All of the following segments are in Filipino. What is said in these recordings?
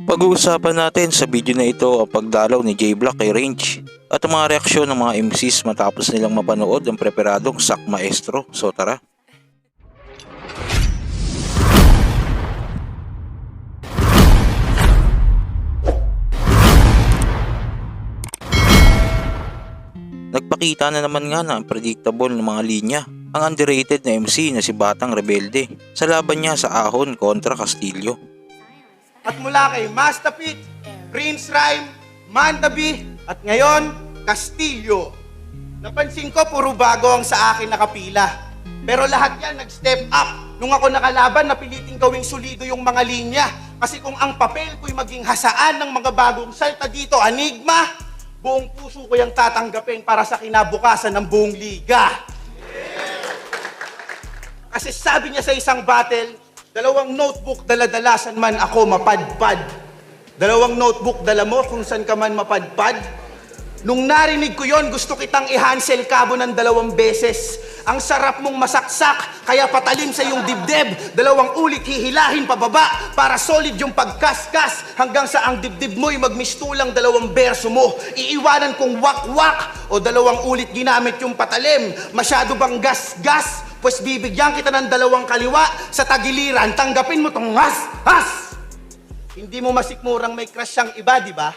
Pag-uusapan natin sa video na ito ang pagdalaw ni J-Block kay Range at ang mga reaksyon ng mga MCs matapos nilang mapanood ang preparadong Sak Maestro. So tara. Nagpakita na naman nga na predictable ng mga linya ang underrated na MC na si Batang Rebelde sa laban niya sa Ahon kontra Castillo. At mula kay Mastapit, Prince Rhyme, Mandabi, at ngayon, Castillo. Napansin ko, puro bago ang sa akin nakapila. Pero lahat yan nag-step up. Nung ako nakalaban, napiliting gawing solido yung mga linya. Kasi kung ang papel ko'y maging hasaan ng mga bagong salta dito, anigma, buong puso ko yung tatanggapin para sa kinabukasan ng buong liga. Kasi sabi niya sa isang battle, dalawang notebook dala-dala saan man ako mapadpad. Dalawang notebook dala mo kung saan ka man mapadpad. Nung narinig ko yon, gusto kitang i-hansel kabo ng dalawang beses. Ang sarap mong masaksak, kaya patalim sa iyong dibdib. Dalawang ulit hihilahin pababa para solid yung pagkaskas hanggang sa ang dibdib mo'y magmistulang dalawang berso mo. Iiwanan kong wak-wak o dalawang ulit ginamit yung patalim. Masyado bang gas-gas? Pues bibigyan kita ng dalawang kaliwa sa tagiliran. Tanggapin mo tong has-has! Hindi mo masikmurang may crush siyang iba, di ba?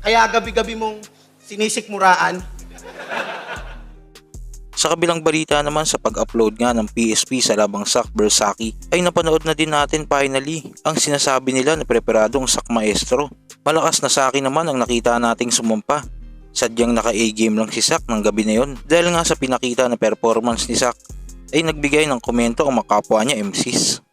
Kaya gabi-gabi mong sinisikmuraan. Sa kabilang balita naman sa pag-upload nga ng PSP sa labang Sak Bersaki ay napanood na din natin finally ang sinasabi nila na preparadong Sak Maestro. Malakas na sa akin naman ang nakita nating sumumpa. Sadyang naka A-game lang si Sak ng gabi na yon dahil nga sa pinakita na performance ni Sak ay nagbigay ng komento ang makapwa niya MCs.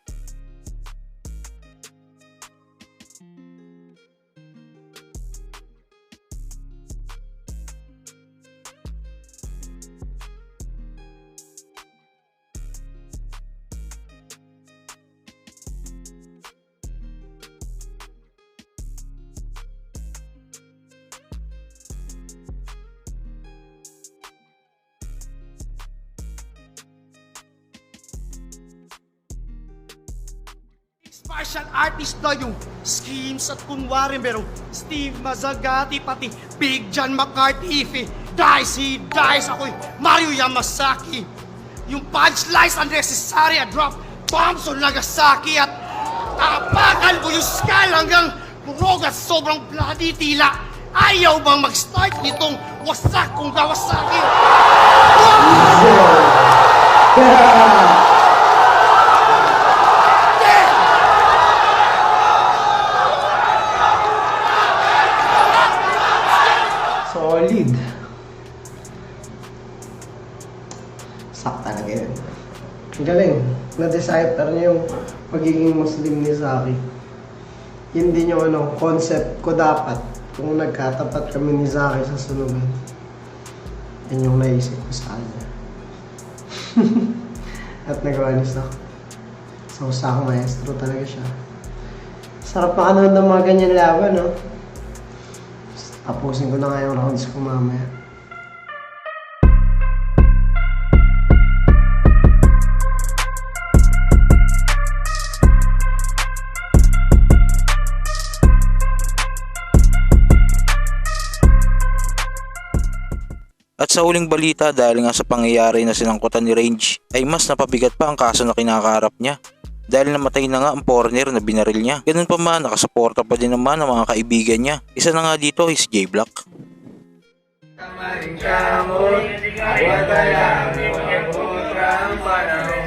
Martial artist na yung schemes at kunwari merong Steve Mazzagati pati Big John McCarthy if dice he dice ako'y Mario Yamasaki. Yung punchlines unnecessary at drop bombs on Nagasaki at tatapakan ko yung skull hanggang burog at sobrang bloody tila. Ayaw bang mag-start nitong wasak kung Kawasaki Solid. Sak talaga yun. Ang galing. Na-decipher niya yung pagiging Muslim ni Zaki. Yun din yung ano, concept ko dapat kung nagkatapat kami ni Zaki sa sunugan. Yan yung naisip ko sa kanya. At nagawa ni Sak. So, Sak maestro talaga siya. Sarap makanood ng mga ganyan laban, no? Tapusin ko na nga yung rounds ko mamaya. At sa huling balita dahil nga sa pangyayari na sinangkutan ni Range ay mas napabigat pa ang kaso na kinakaharap niya dahil namatay na nga ang foreigner na binaril niya. Ganun pa man, nakasuporta pa din naman ang mga kaibigan niya. Isa na nga dito is J Black. Kamay kamot, wala lang, wala lang,